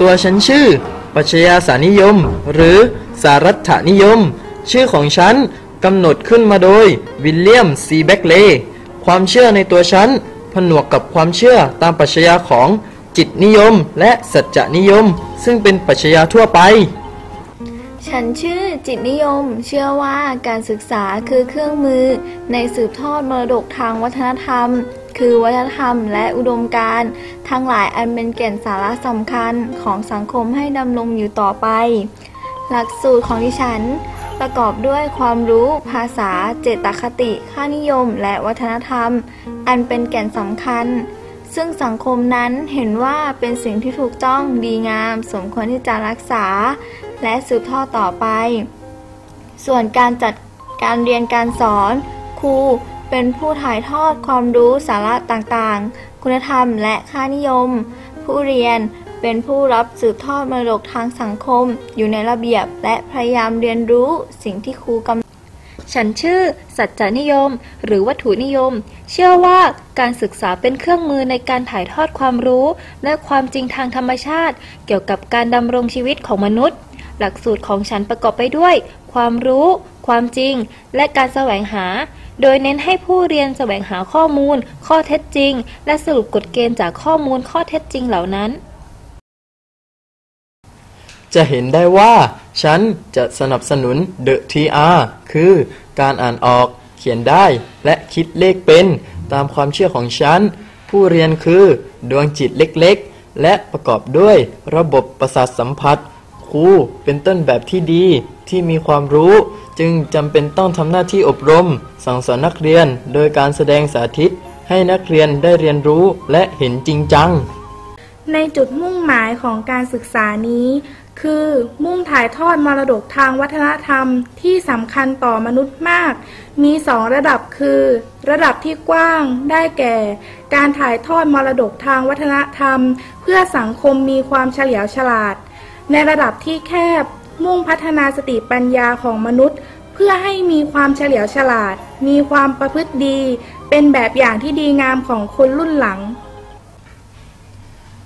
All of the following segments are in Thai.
ตัวฉันชื่อ ปัชญาสานิยม หรือสารัตนิยม ชื่อของฉันกำหนดขึ้นมาโดยวิลเลียมซีแบ็กเลย์ความเชื่อในตัวฉันผนวกกับความเชื่อตามปัชญาของจิตนิยมและสัจจนิยม ซึ่งเป็นปัชญาทั่วไป ฉันชื่อจิตนิยม เชื่อว่าการศึกษาคือเครื่องมือในสืบทอดมรดกทางวัฒนธรรม คือวัฒนธรรมและอุดมการณ์ทั้งหลายอันเป็นแก่นสาระสำคัญของสังคมให้ดำรงอยู่ต่อไป หลักสูตรของดิฉัน ประกอบด้วยความรู้ภาษาเจตคติ ค่านิยม และวัฒนธรรม อันเป็นแก่นสำคัญ ซึ่งสังคมนั้นเห็นว่าเป็นสิ่งที่ถูกต้องดีงาม สมควรที่จะรักษา และสืบทอดต่อไป ส่วนการจัดการเรียนการสอน ครู เป็นผู้ถ่ายทอดความรู้สาระต่างๆ คุณธรรมและค่านิยม ผู้เรียนเป็นผู้รับสืบทอดมรดกทางสังคม อยู่ในระเบียบและพยายามเรียนรู้สิ่งที่ครูกำฉันชื่อ สัจจนิยม หรือวัตถุนิยม เชื่อว่าการศึกษาเป็นเครื่องมือในการถ่ายทอดความรู้ และความจริงทางธรรมชาติ เกี่ยวกับการดำรงชีวิตของมนุษย์ หลักสูตรของฉันประกอบไปด้วย ความรู้ ความจริง และการแสวงหา โดยเน้นให้ผู้เรียนแสวงหาข้อมูล ข้อเท็จจริง และสรุปกฎเกณฑ์จากข้อมูลข้อเท็จจริงเหล่านั้น จะเห็นได้ว่า ฉันจะสนับสนุน The TR คือการอ่านออก เขียนได้และคิดเลขเป็น ตามความเชื่อของฉัน ผู้เรียนคือ ดวงจิตเล็กๆ และประกอบด้วยระบบประสาทสัมผัส รูเป็นต้นแบบที่ดีที่มีความรู้ จึงจำเป็นต้องทำหน้าที่อบรม สั่งสอนนักเรียน โดยการแสดงสาธิต ให้นักเรียนได้เรียนรู้และเห็นจริงจัง ในจุดมุ่งหมายของการศึกษานี้ คือมุ่งถ่ายทอดมรดกทางวัฒนธรรมที่สำคัญต่อมนุษย์มาก มีสองระดับคือ ระดับที่กว้างได้แก่ การถ่ายทอดมรดกทางวัฒนธรรม เพื่อสังคมมีความเฉลียวฉลาด ในระดับที่แคบมุ่งพัฒนาสติปัญญาของมนุษย์ เพื่อให้มีความเฉลียวฉลาด มีความประพฤติดี เป็นแบบอย่างที่ดีงามของคนรุ่นหลัง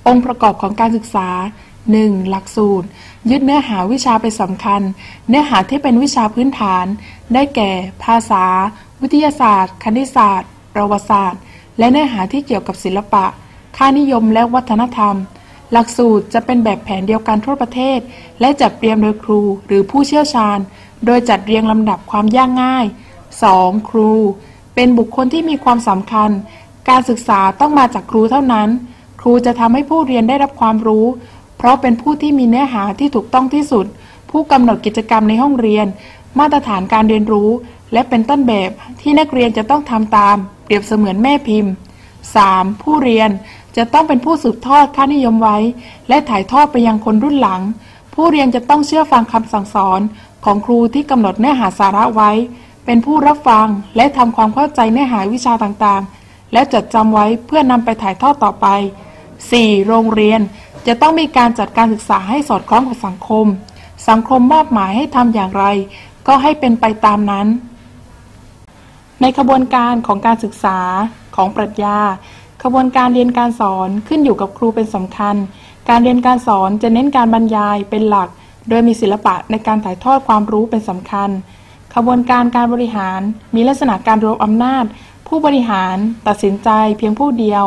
องค์ประกอบของการศึกษา 1. หลักสูตร ยึดเนื้อหาวิชาเป็นสำคัญ เนื้อหาที่เป็นวิชาพื้นฐาน ได้แก่ ภาษา วิทยาศาสตร์ คณิตศาสตร์ ประวัติศาสตร์ และเนื้อหาที่เกี่ยวกับศิลปะ ค่านิยมและวัฒนธรรม หลักสูตรจะเป็นแบบแผนเดียวกันทั่วประเทศ และจัดเตรียงโดยครูหรือผู้เชี่ยวชาญ โดยจัดเรียงลำดับความยากง่าย 2. ครู เป็นบุคคลที่มีความสำคัญ การศึกษาต้องมาจากครูเท่านั้น ครูจะทำให้ผู้เรียนได้รับความรู้ เพราะเป็นผู้ที่มีเนื้อหาที่ถูกต้องที่สุด ผู้กำหนดกิจกรรมในห้องเรียน มาตรฐานการเรียนรู้ และเป็นต้นแบบที่นักเรียนจะต้องทำตาม เปรียบเสมือนแม่พิมพ์ 3. ผู้เรียน จะต้องเป็นผู้สืบทอดค่านิยมไว้ และถ่ายทอดไปยังคนรุ่นหลัง ผู้เรียนจะต้องเชื่อฟังคำสั่งสอนของครูที่กำหนดเนื้อหาสาระไว้ เป็นผู้รับฟังและทำความเข้าใจเนื้อหาวิชาต่างๆ และจดจำไว้เพื่อนำไปถ่ายทอดต่อไป 4. โรงเรียนจะต้องมีการจัดการศึกษาให้สอดคล้องกับสังคม สังคมมอบหมายให้ทำอย่างไร ก็ให้เป็นไปตามนั้น ในขบวนการของการศึกษาของปรัชญา ขบวนการเรียนการสอนขึ้นอยู่กับครูเป็นสำคัญ การเรียนการสอนจะเน้นการบรรยายเป็นหลัก โดยมีศิลปะในการถ่ายทอดความรู้เป็นสำคัญขบวนการการบริหารมีลักษณะการรวมอำนาจ ผู้บริหารตัดสินใจเพียงผู้เดียว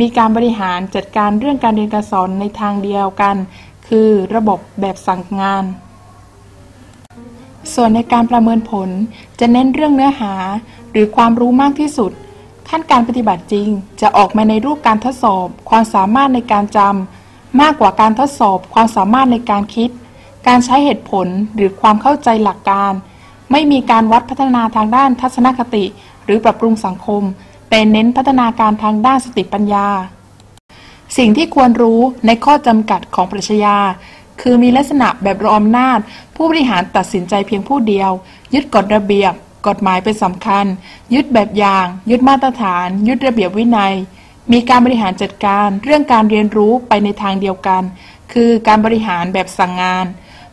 มีการบริหารจัดการเรื่องการเรียนการสอนในทางเดียวกัน คือระบบแบบสั่งงาน ส่วนในการประเมินผลจะเน้นเรื่องเนื้อหา หรือความรู้มากที่สุด ขั้นการปฏิบัติจริงจะออกมาในรูปการทดสอบ ความสามารถในการจำมากกว่าการทดสอบ ความสามารถในการคิด การใช้เหตุผลหรือความเข้าใจหลักการ ไม่มีการวัดพัฒนาทางด้านทัศนคติ หรือปรับปรุงสังคม แต่เน้นพัฒนาการทางด้านสติปัญญา สิ่งที่ควรรู้ในข้อจำกัดของปรัชญาคือมีลักษณะแบบรวมอำนาจ ผู้บริหารตัดสินใจเพียงผู้เดียว ยึดกฎระเบียบ กฎหมายเป็นสำคัญ ยึดแบบอย่าง ยึดมาตรฐาน ยึดระเบียบวินัย มีการบริหารจัดการ เรื่องการเรียนรู้ไปในทางเดียวกัน คือการบริหารแบบสั่งงาน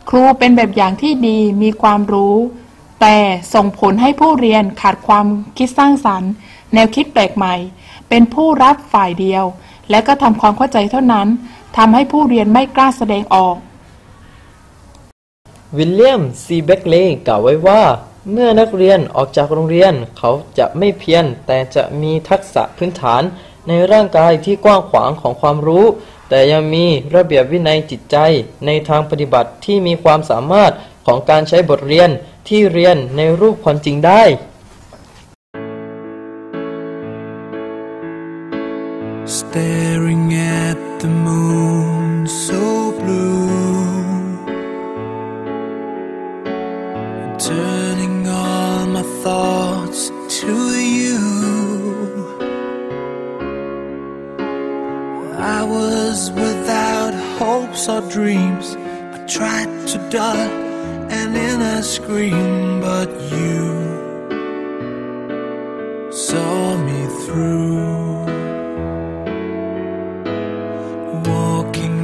ครูเป็นแบบอย่างที่ดีมีความรู้ แต่ส่งผลให้ผู้เรียนขาดความคิดสร้างสรรค์ แนวคิดแปลกใหม่ เป็นผู้รับฝ่ายเดียว และก็ทำความเข้าใจเท่านั้นทำให้ผู้เรียนไม่กล้าแสดงออกวิลเลียมซีเบกเลย์กล่าวไว้ว่า เมื่อนักเรียนออกจากโรงเรียนเขาจะไม่เพียงแต่จะมีทักษะพื้นฐานในร่างกายที่กว้างขวางของความรู้ แต่ยังมีระเบียบวินัยจิตใจในทางปฏิบัติที่มีความสามารถของการใช้บทเรียนที่เรียนในรูปความจริงได้ Staring at the moon so my thoughts to you. I was without hopes or dreams. I tried to dull an inner scream, but you saw me through.